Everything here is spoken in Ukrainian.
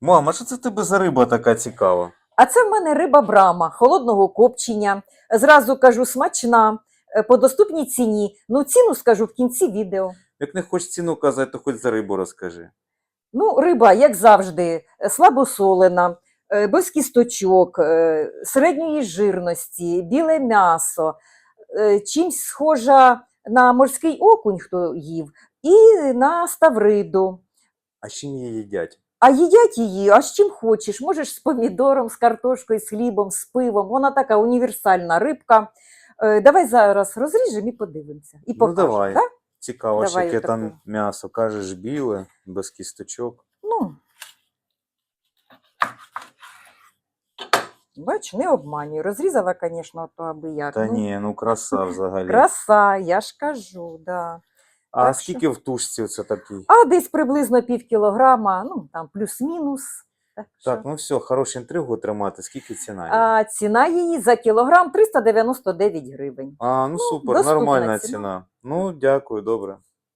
Мам, а що це тебе за риба така цікава? А це в мене риба брама, холодного копчення. Зразу кажу, смачна, е, по доступній ціні. Ну, ціну скажу в кінці відео. Як не хочеш ціну казати, то хоч за рибу розкажи. Ну, риба, як завжди, слабосолена, е, без кісточок, е, середньої жирності, біле м'ясо, чимсь схожа на морський окунь, хто їв, і на ставриду. А чим її їдять? А їдять її, а з чим хочеш. Можеш з помідором, з картошкою, з хлібом, з пивом. Вона така універсальна рибка. Е, давай зараз розріжемо і подивимося. І Ну, давай. да? Цікаво, Давай яке там м'ясо. Кажеш біле, без кісточок. Ну. Бач, не обманюю. Розрізала, звісно, то аби як. Та ну, ні, ну краса взагалі. Краса, я ж кажу, да. А так що- скільки в тушці це такий? А десь приблизно пів кілограма, ну там плюс-мінус. Так, Так, що. ну все, хорошу інтригу тримати. Скільки ціна? її? А ціна її за кілограм 399 гривень. А, ну ну, супер, ну, нормальна ціна. ціна. Ну, дякую, добре.